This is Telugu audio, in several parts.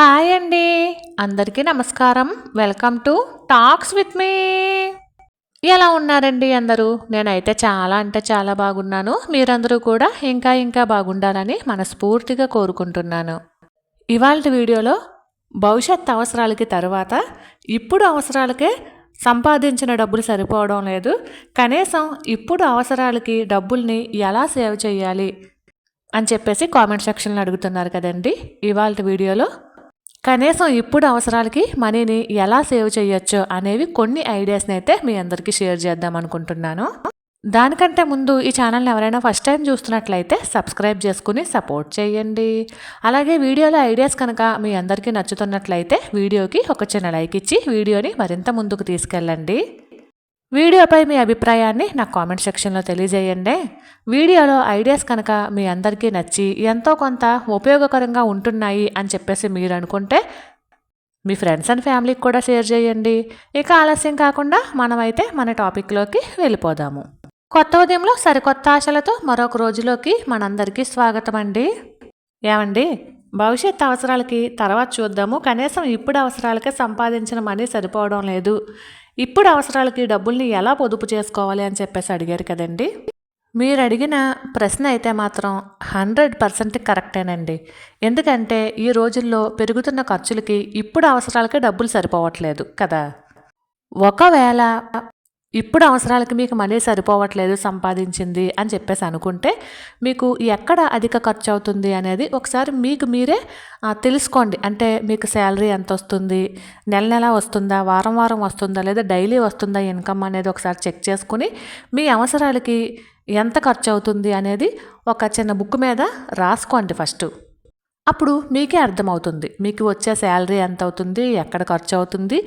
హాయ్ అండి. అందరికీ నమస్కారం. Welcome to talks with me. ఎలా ఉన్నారండి అందరూ? నేనైతే చాలా అంటే చాలా బాగున్నాను. మీరందరూ కూడా ఇంకా ఇంకా బాగుండాలని మనస్ఫూర్తిగా కోరుకుంటున్నాను. ఇవాళ వీడియోలో భవిష్యత్ అవసరాలకి తర్వాత ఇప్పుడు అవసరాలకే సంపాదించిన డబ్బులు సరిపోవడం లేదు. కనీసం ఇప్పుడు అవసరాలకి డబ్బుల్ని ఎలా సేవ్ చేయాలి అని చెప్పేసి కామెంట్ సెక్షన్లో అడుగుతున్నారు కదండి. ఇవాళ వీడియోలో కనీసం ఇప్పుడు అవసరాలకి మనీని ఎలా సేవ్ చేయొచ్చు అనేవి కొన్ని ఐడియాస్ని అయితే మీ అందరికీ షేర్ చేద్దాం అనుకుంటున్నాను. దానికంటే ముందు ఈ ఛానల్ని ఎవరైనా ఫస్ట్ టైం చూస్తున్నట్లయితే సబ్స్క్రైబ్ చేసుకుని సపోర్ట్ చేయండి. అలాగే వీడియోలో ఐడియాస్ కనుక మీ అందరికీ నచ్చుతున్నట్లయితే వీడియోకి ఒక చిన్న లైక్ ఇచ్చి వీడియోని మరింత ముందుకు తీసుకెళ్ళండి. వీడియోపై మీ అభిప్రాయాన్ని నా కామెంట్ సెక్షన్లో తెలియజేయండి. వీడియోలో ఐడియాస్ కనుక మీ అందరికీ నచ్చి ఎంతో కొంత ఉపయోగకరంగా ఉంటున్నాయి అని చెప్పేసి మీరు అనుకుంటే మీ ఫ్రెండ్స్ అండ్ ఫ్యామిలీకి కూడా షేర్ చేయండి. ఇక ఆలస్యం కాకుండా మనమైతే మన టాపిక్లోకి వెళ్ళిపోదాము. కొత్త ఉదయంలో సరికొత్త ఆశలతో మరొక రోజులోకి మనందరికీ స్వాగతం అండి. ఏమండి? భవిష్యత్ అవసరాలకి తర్వాత చూద్దాము. కనీసం ఇప్పుడు అవసరాలకే సంపాదించిన మనీ సరిపోవడం లేదు. ఇప్పుడు అవసరాలకి డబ్బుల్ని ఎలా పొదుపు చేసుకోవాలి అని చెప్పేసి అడిగారు కదండి. మీరు అడిగిన ప్రశ్న అయితే మాత్రం హండ్రెడ్ పర్సెంట్ కరెక్టేనండి. ఎందుకంటే ఈ రోజుల్లో పెరుగుతున్న ఖర్చులకి ఇప్పుడు అవసరాలకి డబ్బులు సరిపోవట్లేదు కదా. ఒకవేళ ఇప్పుడు అవసరాలకి మీకు మనీ సరిపోవట్లేదు సంపాదించింది అని చెప్పేసి అనుకుంటే మీకు ఎక్కడ అధిక ఖర్చు అవుతుంది అనేది ఒకసారి మీకు మీరే తెలుసుకోండి. అంటే మీకు శాలరీ ఎంత వస్తుంది నెల నెల వస్తుందా వారం వారం వస్తుందా లేదా డైలీ వస్తుందా ఇన్కమ్ అనేది ఒకసారి చెక్ చేసుకుని మీ అవసరాలకి ఎంత ఖర్చు అవుతుంది అనేది ఒక చిన్న బుక్ మీద రాసుకోండి ఫస్ట్. అప్పుడు మీకే అర్థమవుతుంది. మీకు వచ్చే శాలరీ ఎంత అవుతుంది ఎక్కడ ఖర్చు అవుతుంది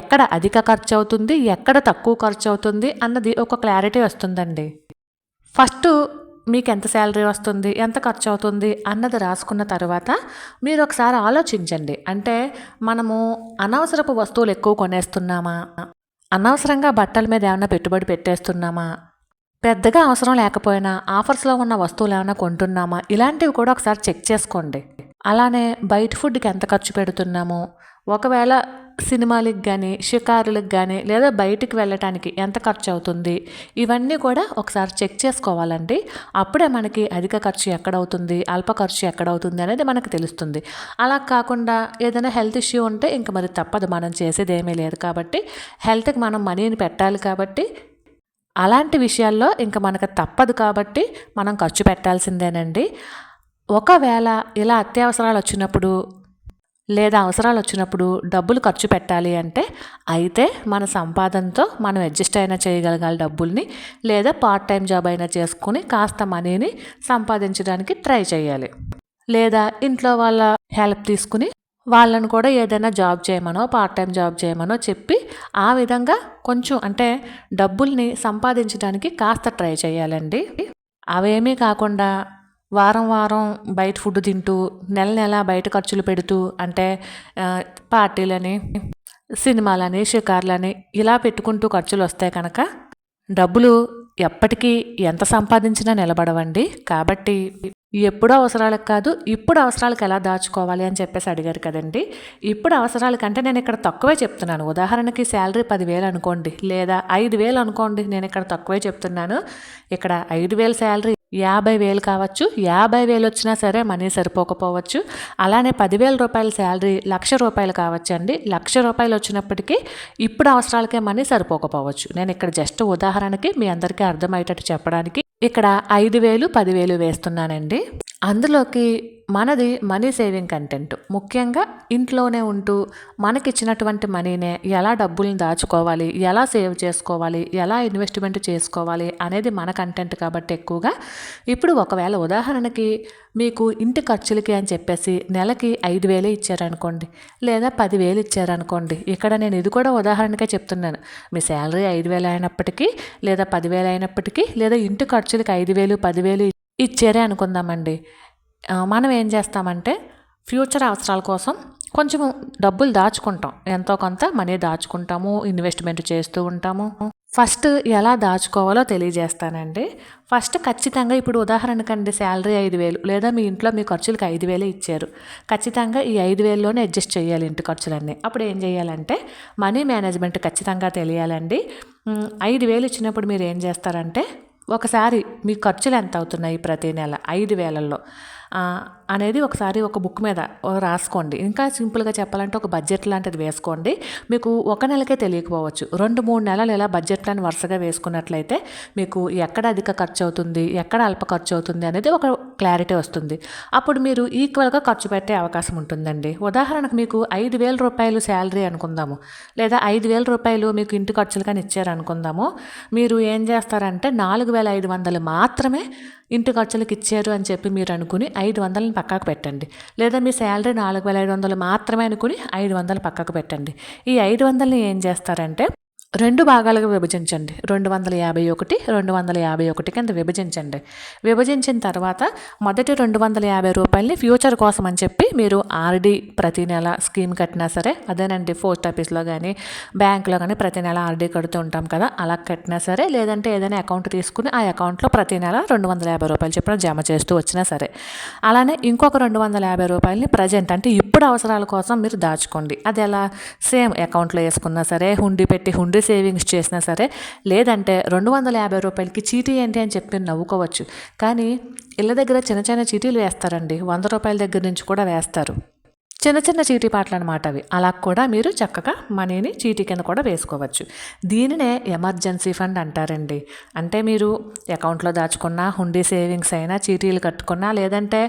ఎక్కడ అధిక ఖర్చు అవుతుంది ఎక్కడ తక్కువ ఖర్చు అవుతుంది అన్నది ఒక క్లారిటీ వస్తుందండి. ఫస్ట్ మీకు ఎంత శాలరీ వస్తుంది? ఎంత ఖర్చు అవుతుంది అన్నది రాసుకున్న తర్వాత మీరు ఒకసారి ఆలోచించండి. అంటే మనము అనవసరపు వస్తువులు ఎక్కువ కొనేస్తున్నామా? అనవసరంగా బట్టల మీద ఏమైనా పెట్టుబడి పెట్టేస్తున్నామా? పెద్దగా అవసరం లేకపోయినా ఆఫర్స్లో ఉన్న వస్తువులు ఏమైనా కొంటున్నామా? ఇలాంటివి కూడా ఒకసారి చెక్ చేసుకోండి. అలానే బయట ఫుడ్కి ఎంత ఖర్చు పెడుతున్నాము ఒకవేళ సినిమాలకు కానీ షికారులకు కానీ లేదా బయటికి వెళ్ళటానికి ఎంత ఖర్చు అవుతుంది? ఇవన్నీ కూడా ఒకసారి చెక్ చేసుకోవాలండి. అప్పుడే మనకి అధిక ఖర్చు ఎక్కడవుతుంది? అల్ప ఖర్చు ఎక్కడవుతుంది అనేది మనకు తెలుస్తుంది. అలా కాకుండా ఏదైనా హెల్త్ ఇష్యూ ఉంటే ఇంక మరి తప్పదు. మనం చేసేది ఏమీ లేదు కాబట్టి హెల్త్కి మనం మనీని పెట్టాలి కాబట్టి అలాంటి విషయాల్లో ఇంకా మనకు తప్పదు కాబట్టి మనం ఖర్చు పెట్టాల్సిందేనండి. ఒకవేళ ఇలా అత్యవసరాలు వచ్చినప్పుడు లేదా అవసరాలు వచ్చినప్పుడు డబ్బులు ఖర్చు పెట్టాలి అంటే అయితే మన సంపాదనతో మనం అడ్జస్ట్ అయినా చేయగలగాలి డబ్బుల్ని లేదా పార్ట్ టైం జాబ్ అయినా చేసుకుని కాస్త మనీని సంపాదించడానికి ట్రై చేయాలి. లేదా ఇంట్లో వాళ్ళ హెల్ప్ తీసుకుని వాళ్ళని కూడా ఏదైనా జాబ్ చేయమనో పార్ట్ టైం జాబ్ చేయమనో చెప్పి ఆ విధంగా కొంచెం అంటే డబ్బుల్ని సంపాదించడానికి కాస్త ట్రై చేయాలండి. అవేమీ కాకుండా వారం వారం బయట ఫుడ్ తింటూ నెల నెల బయట ఖర్చులు పెడుతూ అంటే పార్టీలని సినిమాలని షికార్లని ఇలా పెట్టుకుంటూ ఖర్చులు వస్తాయి కనుక డబ్బులు ఎప్పటికీ ఎంత సంపాదించినా నిలబడవండి. కాబట్టి ఎప్పుడు అవసరాలకు కాదు ఇప్పుడు అవసరాలకు ఎలా దాచుకోవాలి అని చెప్పేసి అడిగారు కదండి. ఇప్పుడు అవసరాలకంటే నేను ఇక్కడ తక్కువే చెప్తున్నాను. ఉదాహరణకి శాలరీ పదివేలు అనుకోండి లేదా ఐదు వేలు అనుకోండి నేను ఇక్కడ తక్కువే చెప్తున్నాను. ఇక్కడ ఐదు వేలు శాలరీ యాభై వేలు కావచ్చు యాభై వేలు వచ్చినా సరే మనీ సరిపోకపోవచ్చు. అలానే పదివేల రూపాయల శాలరీ లక్ష రూపాయలు కావచ్చు అండి. లక్ష రూపాయలు వచ్చినప్పటికీ ఇప్పుడు అవసరాలకే మనీ సరిపోకపోవచ్చు. నేను ఇక్కడ జస్ట్ ఉదాహరణకి మీ అందరికీ అర్థమయ్యేటట్టు చెప్పడానికి ఇక్కడ ఐదు వేలు పదివేలు వేస్తున్నానండి. అందులోకి మనది మనీ సేవింగ్ కంటెంట్ ముఖ్యంగా ఇంట్లోనే ఉంటూ మనకిచ్చినటువంటి మనీనే ఎలా డబ్బుల్ని దాచుకోవాలి ఎలా సేవ్ చేసుకోవాలి ఎలా ఇన్వెస్ట్మెంట్ చేసుకోవాలి అనేది మన కంటెంట్ కాబట్టి ఎక్కువగా ఇప్పుడు ఒకవేళ ఉదాహరణకి మీకు ఇంటి ఖర్చులకి అని చెప్పేసి నెలకి ఐదు వేలు ఇచ్చారనుకోండి లేదా పదివేలు ఇచ్చారనుకోండి. ఇక్కడ నేను ఇది కూడా ఉదాహరణకే చెప్తున్నాను. మీ శాలరీ ఐదు వేలు అయినప్పటికీ లేదా పదివేలు అయినప్పటికీ లేదా ఇంటి ఖర్చులకి ఐదు వేలు పదివేలు ఇచ్చారే అనుకుందామండి. మనం ఏం చేస్తామంటే ఫ్యూచర్ అవసరాల కోసం కొంచెం డబ్బులు దాచుకుంటాం. ఎంతో కొంత మనీ దాచుకుంటాము ఇన్వెస్ట్మెంట్ చేస్తూ ఉంటాము. ఫస్ట్ ఎలా దాచుకోవాలో తెలియజేస్తానండి. ఫస్ట్ ఖచ్చితంగా ఇప్పుడు ఉదాహరణకండి శాలరీ ఐదు వేలు లేదా మీ ఇంట్లో మీ ఖర్చులకు ఐదు వేలే ఇచ్చారు. ఖచ్చితంగా ఈ ఐదు వేలలోనే అడ్జస్ట్ చేయాలి ఇంటి ఖర్చులన్నీ. అప్పుడు ఏం చేయాలంటే మనీ మేనేజ్మెంట్ ఖచ్చితంగా తెలియాలండి. ఐదు వేలు ఇచ్చినప్పుడు మీరు ఏం చేస్తారంటే ఒకసారి మీ ఖర్చులు ఎంత అవుతున్నాయి ప్రతి నెల? ఐదు వేలల్లో. అనేది ఒకసారి ఒక బుక్ మీద రాసుకోండి. ఇంకా సింపుల్గా చెప్పాలంటే ఒక బడ్జెట్ లాంటిది వేసుకోండి. మీకు ఒక నెలకే తెలియకపోవచ్చు. రెండు మూడు నెలలు ఇలా బడ్జెట్లను వరుసగా వేసుకున్నట్లయితే మీకు ఎక్కడ అధిక ఖర్చు అవుతుంది ఎక్కడ అల్ప ఖర్చు అవుతుంది అనేది ఒక క్లారిటీ వస్తుంది. అప్పుడు మీరు ఈక్వల్గా ఖర్చు పెట్టే అవకాశం ఉంటుందండి. ఉదాహరణకు మీకు ఐదు వేల రూపాయలు శాలరీ అనుకుందాము. లేదా ఐదు వేల రూపాయలు మీకు ఇంటి ఖర్చులు కానీ ఇచ్చారనుకుందాము. మీరు ఏం చేస్తారంటే నాలుగు వేల ఐదు వందలు మాత్రమే ఇంటి ఖర్చులకు ఇచ్చారు అని చెప్పి మీరు అనుకుని ఐదు వందలను పక్కకు పెట్టండి. లేదా మీ శాలరీ నాలుగు వేల ఐదు వందలు మాత్రమే అనుకుని ఐదు వందలు పక్కకు పెట్టండి. ఈ ఐదు వందలని ఏం చేస్తారంటే రెండు భాగాలుగా విభజించండి. రెండు వందల యాభై ఒకటి రెండు వందల యాభై ఒకటి కింద విభజించండి. విభజించిన తర్వాత మొదటి రెండు వందల యాభై రూపాయలని ఫ్యూచర్ కోసం అని చెప్పి మీరు ఆర్డీ ప్రతి నెల స్కీమ్ కట్టినా సరే అదేనండి పోస్ట్ ఆఫీస్లో కానీ బ్యాంక్లో కానీ ప్రతి నెల ఆర్డీ కడుతూ ఉంటాం కదా అలా కట్టినా సరే లేదంటే ఏదైనా అకౌంట్ తీసుకుని ఆ అకౌంట్లో ప్రతి నెల రెండు వందల యాభై రూపాయలు చెప్పిన జమ చేస్తూ వచ్చినా సరే. అలానే ఇంకొక రెండు వందల యాభై రూపాయలని ప్రజెంట్ అంటే ఇప్పుడు అవసరాల కోసం మీరు దాచుకోండి. అది ఎలా? సేమ్ అకౌంట్లో వేసుకున్నా సరే హుండీ పెట్టి హుండీ సేవింగ్స్ చేసినా సరే లేదంటే రెండు వందల యాభై రూపాయలకి చీటీ ఏంటి అని చెప్పి మీరు నవ్వుకోవచ్చు. కానీ ఇళ్ళ దగ్గర చిన్న చిన్న చీటీలు వేస్తారండి. వంద రూపాయల దగ్గర నుంచి కూడా వేస్తారు. చిన్న చిన్న చీటీ పాటలు అనమాట అవి. అలా కూడా మీరు చక్కగా మనీని చీటీ కింద కూడా వేసుకోవచ్చు. దీనినే ఎమర్జెన్సీ ఫండ్ అంటారండి. అంటే మీరు అకౌంట్లో దాచుకున్నా హుండీ సేవింగ్స్ అయినా చీటీలు కట్టుకున్నా లేదంటే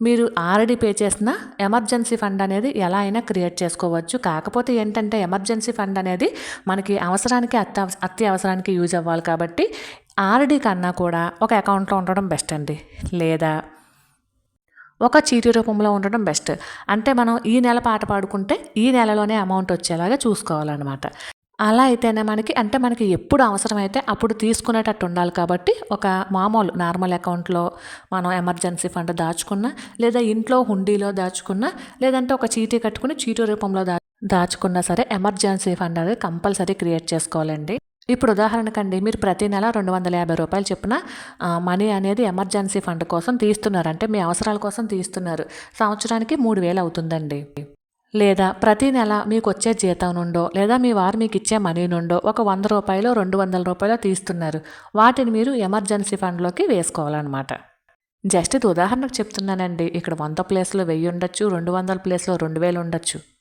మీరు ఆల్రెడీ పే చేసిన ఎమర్జెన్సీ ఫండ్ అనేది ఎలా అయినా క్రియేట్ చేసుకోవచ్చు. కాకపోతే ఏంటంటే ఎమర్జెన్సీ ఫండ్ అనేది మనకి అవసరానికి అత్య అత్యవసరానికి యూజ్ అవ్వాలి కాబట్టి ఆర్డీ కన్నా కూడా ఒక అకౌంట్లో ఉండడం బెస్ట్ అండి. లేదా ఒక చీటీ రూపంలో ఉండడం బెస్ట్. అంటే మనం ఈ నెల పాట పాడుకుంటే ఈ నెలలోనే అమౌంట్ వచ్చేలాగా చూసుకోవాలన్నమాట. అలా అయితేనే మనకి అంటే మనకి ఎప్పుడు అవసరమైతే అప్పుడు తీసుకునేటట్టు ఉండాలి కాబట్టి ఒక మామూలు నార్మల్ అకౌంట్లో మనం ఎమర్జెన్సీ ఫండ్ దాచుకున్నా లేదా ఇంట్లో హుండీలో దాచుకున్నా లేదంటే ఒక చీటీ కట్టుకుని చీటీ రూపంలో దా దాచుకున్నా సరే ఎమర్జెన్సీ ఫండ్ అనేది కంపల్సరీ క్రియేట్ చేసుకోవాలండి. ఇప్పుడు ఉదాహరణకండి మీరు ప్రతి నెల రెండు వందల యాభై రూపాయలు చెప్పిన మనీ అనేది ఎమర్జెన్సీ ఫండ్ కోసం తీస్తున్నారు అంటే మీ అవసరాల కోసం తీస్తున్నారు. సంవత్సరానికి మూడు వేలు అవుతుందండి. లేదా ప్రతి నెల మీకు వచ్చే జీతం నుండో లేదా మీ వారు మీకు ఇచ్చే మనీ నుండో ఒక వంద రూపాయలు రెండు వందల రూపాయలు తీస్తున్నారు. వాటిని మీరు ఎమర్జెన్సీ ఫండ్లోకి వేసుకోవాలన్నమాట. జస్ట్ ఇది ఉదాహరణకు చెప్తున్నానండి. ఇక్కడ వంద ప్లేస్లో వెయ్యి ఉండొచ్చు రెండు వందల ప్లేస్లో రెండు వేలు ఉండొచ్చు.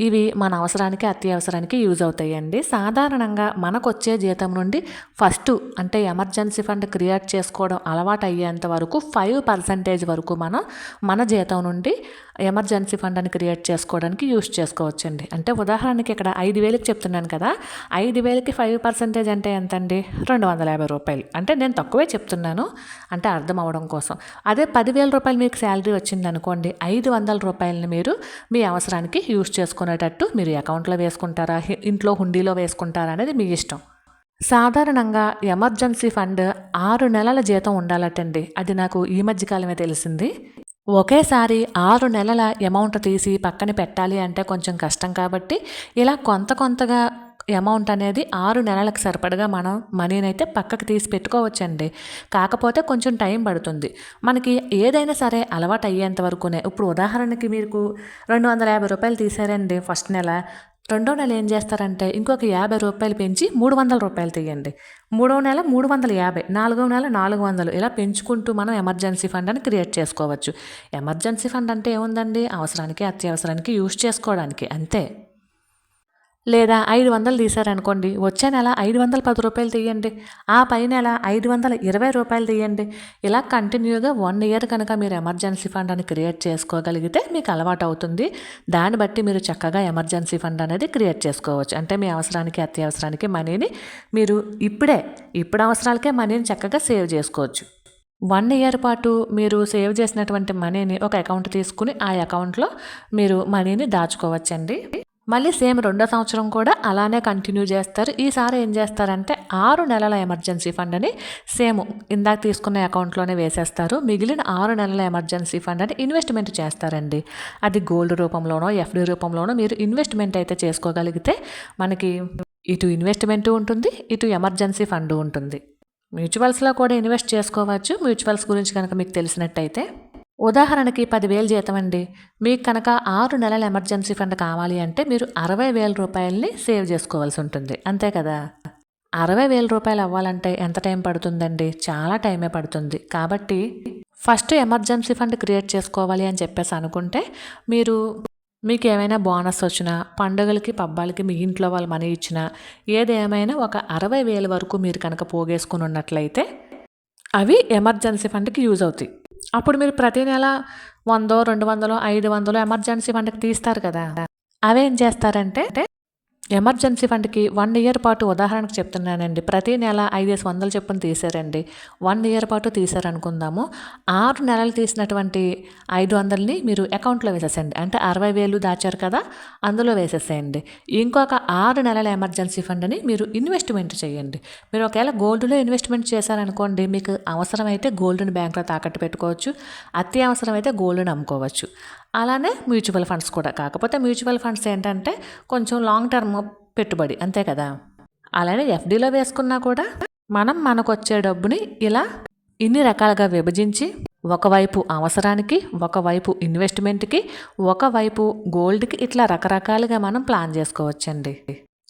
ఇవి మన అవసరానికి అత్యవసరానికి యూజ్ అవుతాయండి. సాధారణంగా మనకు వచ్చే జీతం నుండి ఫస్ట్ అంటే ఎమర్జెన్సీ ఫండ్ క్రియేట్ చేసుకోవడం అలవాటు అయ్యేంత వరకు ఫైవ్ పర్సెంటేజ్ వరకు మనం మన జీతం నుండి ఎమర్జెన్సీ ఫండ్ అని క్రియేట్ చేసుకోవడానికి యూజ్ చేసుకోవచ్చండి. అంటే ఉదాహరణకి ఇక్కడ ఐదు వేలకి చెప్తున్నాను కదా ఐదు వేలకి ఫైవ్ పర్సెంటేజ్ అంటే ఎంత అండి రెండు వందల యాభై రూపాయలు. అంటే నేను తక్కువే చెప్తున్నాను. అంటే అర్థం అవ్వడం కోసం. అదే పదివేల రూపాయలు మీకు శాలరీ వచ్చింది అనుకోండి ఐదు వందల రూపాయలని మీరు మీ అవసరానికి యూజ్ చేసుకునేటట్టు మీరు అకౌంట్లో వేసుకుంటారా? ఇంట్లో హుండీలో వేసుకుంటారా అనేది మీ ఇష్టం. సాధారణంగా ఎమర్జెన్సీ ఫండ్ ఆరు నెలల జీతం ఉండాలటండి. అది నాకు ఈ మధ్యకాలమే తెలిసింది. ఒకేసారి ఆరు నెలల అమౌంట్ తీసి పక్కన పెట్టాలి అంటే కొంచెం కష్టం కాబట్టి ఇలా కొంత కొంతగా అమౌంట్ అనేది ఆరు నెలలకు సరిపడగా మనం మనీని అయితే పక్కకు తీసి పెట్టుకోవచ్చండి. కాకపోతే కొంచెం టైం పడుతుంది. మనకి ఏదైనా సరే అలవాటు అయ్యేంత వరకునే ఇప్పుడు ఉదాహరణకి మీకు రెండు వందల యాభై రూపాయలు తీసారండి ఫస్ట్ నెల. రెండో నెల ఏం చేస్తారంటే ఇంకొక యాభై రూపాయలు పెంచి మూడు వందల రూపాయలు తీయండి. మూడో నెల మూడు వందల యాభై నాలుగో నెల నాలుగు వందలు. ఇలా పెంచుకుంటూ మనం ఎమర్జెన్సీ ఫండ్ అని క్రియేట్ చేసుకోవచ్చు. ఎమర్జెన్సీ ఫండ్ అంటే ఏముందండి? అవసరానికి అత్యవసరానికి యూజ్ చేసుకోవడానికి. అంతే. లేదా ఐదు వందలు తీశారనుకోండి వచ్చే నెల ఐదు వందల పది రూపాయలు తీయండి ఆ పై నెల ఐదు వందల ఇరవై రూపాయలు తీయండి. ఇలా కంటిన్యూగా వన్ ఇయర్ కనుక మీరు ఎమర్జెన్సీ ఫండ్ అని క్రియేట్ చేసుకోగలిగితే మీకు అలవాటు అవుతుంది. దాన్ని బట్టి మీరు చక్కగా ఎమర్జెన్సీ ఫండ్ అనేది క్రియేట్ చేసుకోవచ్చు. అంటే మీ అవసరానికి అత్యవసరానికి మనీని మీరు ఇప్పుడే ఇప్పుడు అవసరాలకే మనీని చక్కగా సేవ్ చేసుకోవచ్చు. వన్ ఇయర్ పాటు మీరు సేవ్ చేసినటువంటి మనీని ఒక అకౌంట్ తీసుకుని ఆ అకౌంట్లో మీరు మనీని దాచుకోవచ్చండి. మళ్ళీ సేమ్ రెండో సంవత్సరం కూడా అలానే కంటిన్యూ చేస్తారు. ఈసారి ఏం చేస్తారంటే ఆరు నెలల ఎమర్జెన్సీ ఫండ్ అని సేమ్ ఇందాక తీసుకున్న అకౌంట్లోనే వేసేస్తారు. మిగిలిన ఆరు నెలల ఎమర్జెన్సీ ఫండ్ అని ఇన్వెస్ట్మెంట్ చేస్తారండి. అది గోల్డ్ రూపంలోనో ఎఫ్డి రూపంలోనో మీరు ఇన్వెస్ట్మెంట్ అయితే చేసుకోగలిగితే మనకి ఇటు ఇన్వెస్ట్మెంట్ ఉంటుంది ఇటు ఎమర్జెన్సీ ఫండ్ ఉంటుంది. మ్యూచువల్స్లో కూడా ఇన్వెస్ట్ చేసుకోవచ్చు. మ్యూచువల్స్ గురించి కనుక మీకు తెలిసినట్టయితే ఉదాహరణకి పదివేలు జీతం అండి. మీకు కనుక ఆరు నెలల ఎమర్జెన్సీ ఫండ్ కావాలి అంటే మీరు అరవై వేల రూపాయలని సేవ్ చేసుకోవాల్సి ఉంటుంది. అంతే కదా? అరవై వేల రూపాయలు అవ్వాలంటే ఎంత టైం పడుతుందండి? చాలా టైమే పడుతుంది. కాబట్టి ఫస్ట్ ఎమర్జెన్సీ ఫండ్ క్రియేట్ చేసుకోవాలి అని చెప్పేసి అనుకుంటే మీరు మీకు ఏమైనా బోనస్ వచ్చినా పండుగలకి పబ్బాలకి మీ ఇంట్లో వాళ్ళు మనీ ఇచ్చినా ఏదేమైనా ఒక అరవై వేల వరకు మీరు కనుక పోగేసుకుని ఉన్నట్లయితే అవి ఎమర్జెన్సీ ఫండ్కి యూజ్ అవుతాయి. అప్పుడు మీరు ప్రతి నెల వందో రెండు వందలు ఐదు వందలు ఎమర్జెన్సీ ఫండ్కి తీస్తారు కదా. అవేం చేస్తారంటే ఎమర్జెన్సీ ఫండ్కి వన్ ఇయర్ పాటు ఉదాహరణకు చెప్తున్నానండి. ప్రతి నెల ఐదేసి వందల చొప్పున తీసారండి వన్ ఇయర్ పాటు తీసారనుకుందాము ఆరు నెలలు తీసినటువంటి ఐదు వందలని మీరు అకౌంట్లో వేసేసేయండి. అంటే అరవై వేలు దాచారు కదా అందులో వేసేసేయండి. ఇంకొక ఆరు నెలల ఎమర్జెన్సీ ఫండ్ అని మీరు ఇన్వెస్ట్మెంట్ చేయండి. మీరు ఒకవేళ గోల్డ్లో ఇన్వెస్ట్మెంట్ చేశారనుకోండి మీకు అవసరమైతే గోల్డ్ని బ్యాంక్లో తాకట్టు పెట్టుకోవచ్చు. అత్యవసరమైతే గోల్డ్ని అమ్ముకోవచ్చు. అలానే మ్యూచువల్ ఫండ్స్ కూడా. కాకపోతే మ్యూచువల్ ఫండ్స్ ఏంటంటే కొంచెం లాంగ్ టర్మ్ పెట్టుబడి అంతే కదా? అలానే ఎఫ్డీలో వేసుకున్నా కూడా మనం మనకు వచ్చే డబ్బుని ఇలా ఇన్ని రకాలుగా విభజించి ఒకవైపు అవసరానికి ఒకవైపు ఇన్వెస్ట్మెంట్కి ఒకవైపు గోల్డ్కి ఇట్లా రకరకాలుగా మనం ప్లాన్ చేసుకోవచ్చండి.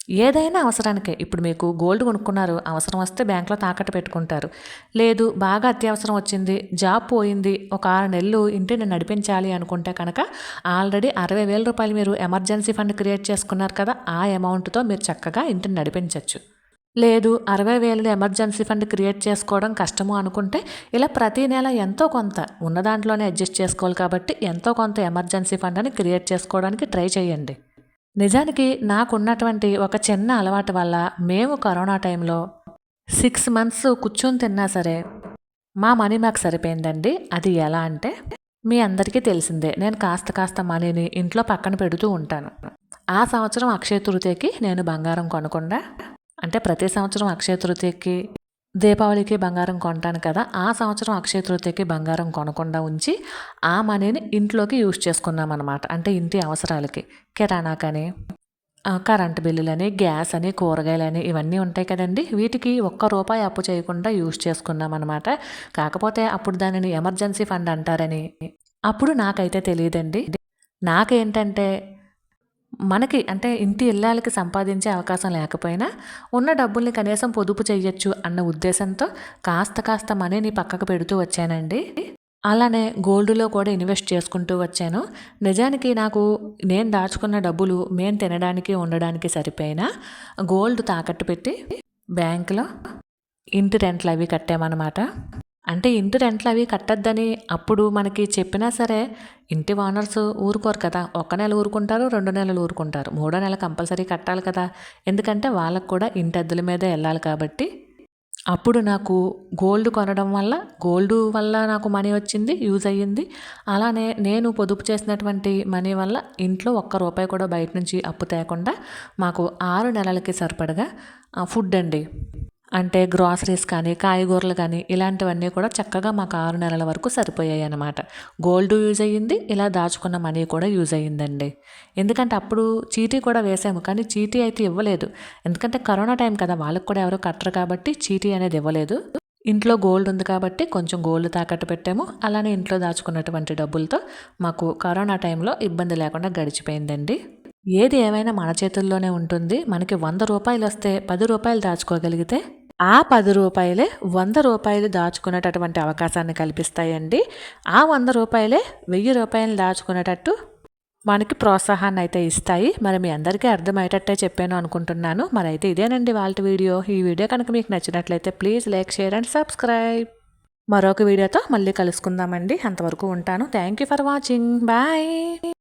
ఏదైనా అవసరానికే. ఇప్పుడు మీకు గోల్డ్ కొనుక్కున్నారు. అవసరం వస్తే బ్యాంకులో తాకట్టు పెట్టుకుంటారు. లేదు బాగా అత్యవసరం వచ్చింది జాబ్ పోయింది ఒక ఆరు నెలలు ఇంటిని నడిపించాలి అనుకుంటే కనుక ఆల్రెడీ అరవై వేల రూపాయలు మీరు ఎమర్జెన్సీ ఫండ్ క్రియేట్ చేసుకున్నారు కదా ఆ అమౌంట్తో మీరు చక్కగా ఇంటిని నడిపించవచ్చు లేదు అరవై వేలు ఎమర్జెన్సీ ఫండ్ క్రియేట్ చేసుకోవడం కష్టము అనుకుంటే ఇలా ప్రతి నెల ఎంతో కొంత ఉన్న దాంట్లోనే అడ్జస్ట్ చేసుకోవాలి కాబట్టి ఎంతో కొంత ఎమర్జెన్సీ ఫండ్ అని క్రియేట్ చేసుకోవడానికి ట్రై చేయండి. నిజానికి నాకున్నటువంటి ఒక చిన్న అలవాటు వల్ల మేము కరోనా టైంలో సిక్స్ మంత్స్ కూర్చొని తిన్నా సరే మా మనీ మాకు సరిపోయిందండి. అది ఎలా అంటే మీ అందరికీ తెలిసిందే నేను కాస్త కాస్త మనీని ఇంట్లో పక్కన పెడుతూ ఉంటాను. ఆ సంవత్సరం అక్షయ తృతీయకి నేను బంగారం కొనకుండా అంటే ప్రతి సంవత్సరం అక్షయ తృతీయకి దీపావళికి బంగారం కొంటాను కదా ఆ సంవత్సరం అక్షయ తృతీయకి బంగారం కొనకుండా ఉంచి ఆ మనీని ఇంట్లోకి యూజ్ చేసుకున్నాం అనమాట అంటే ఇంటి అవసరాలకి. కిరాణాకని కరెంటు బిల్లులని గ్యాస్ అని కూరగాయలని ఇవన్నీ ఉంటాయి కదండి. వీటికి ఒక్క రూపాయి అప్పు చేయకుండా యూజ్ చేసుకున్నాం అనమాట కాకపోతే అప్పుడు దానిని ఎమర్జెన్సీ ఫండ్ అంటారని. అప్పుడు నాకైతే తెలియదండి. నాకేంటంటే మనకి అంటే ఇంటి ఇళ్ళకి సంపాదించే అవకాశం లేకపోయినా ఉన్న డబ్బుల్ని కనీసం పొదుపు చేయొచ్చు అన్న ఉద్దేశంతో కాస్త కాస్త మనీని పక్కకు పెడుతూ వచ్చానండి. అలానే గోల్డ్లో కూడా ఇన్వెస్ట్ చేసుకుంటూ వచ్చాను. నిజానికి నాకు నేను దాచుకున్న డబ్బులు మేము తినడానికి ఉండడానికి సరిపోయినా గోల్డ్ తాకట్టు పెట్టి బ్యాంకులో ఇంటి రెంట్లు అవి కట్టామన్నమాట. అంటే ఇంటి రెంట్లు అవి కట్టద్దని అప్పుడు మనకి చెప్పినా సరే ఇంటి ఓనర్స్ ఊరుకోరు కదా. ఒక నెల ఊరుకుంటారు రెండు నెలలు ఊరుకుంటారు. మూడో నెల కంపల్సరీ కట్టాలి కదా. ఎందుకంటే వాళ్ళకు కూడా ఇంటి అద్దెల మీదే వెళ్ళాలి కాబట్టి. అప్పుడు నాకు గోల్డ్ కొనడం వల్ల గోల్డ్ వల్ల నాకు మనీ వచ్చింది యూజ్ అయ్యింది. అలానే నేను పొదుపు చేసినటువంటి మనీ వల్ల ఇంట్లో ఒక్క రూపాయి కూడా బయట నుంచి అప్పు తేకుండా మాకు ఆరు నెలలకి సరిపడగా ఫుడ్ అండి. అంటే గ్రాసరీస్ కానీ కాయగూరలు కానీ ఇలాంటివన్నీ కూడా చక్కగా మాకు ఆరు నెలల వరకు సరిపోయాయి అనమాట గోల్డ్ యూజ్ అయ్యింది ఇలా దాచుకున్న మనీ కూడా యూజ్ అయ్యిందండి. ఎందుకంటే అప్పుడు చీటీ కూడా వేసాము కానీ చీటీ అయితే ఇవ్వలేదు. ఎందుకంటే కరోనా టైం కదా వాళ్ళకి కూడా ఎవరు కట్టరు కాబట్టి చీటీ అనేది ఇవ్వలేదు. ఇంట్లో గోల్డ్ ఉంది కాబట్టి కొంచెం గోల్డ్ తాకట్టు పెట్టాము. అలానే ఇంట్లో దాచుకున్నటువంటి డబ్బులతో మాకు కరోనా టైంలో ఇబ్బంది లేకుండా గడిచిపోయిందండి. ఏది ఏమైనా మన చేతుల్లోనే ఉంటుంది. మనకి వంద రూపాయలు వస్తే పది రూపాయలు దాచుకోగలిగితే ఆ పది రూపాయలే వంద రూపాయలు దాచుకునేటటువంటి అవకాశాన్ని కల్పిస్తాయండి. ఆ వంద రూపాయలే వెయ్యి రూపాయలు దాచుకునేటట్టు మనకి ప్రోత్సాహాన్ని అయితే ఇస్తాయి. మరి మీ అందరికీ అర్థమయ్యేటట్టే చెప్పాను అనుకుంటున్నాను. మరి అయితే ఇదేనండి వాళ్ళ వీడియో. ఈ వీడియో కనుక మీకు నచ్చినట్లయితే please like share and subscribe. మరొక వీడియోతో మళ్ళీ కలుసుకుందామండి. అంతవరకు ఉంటాను. Thank you for watching. Bye.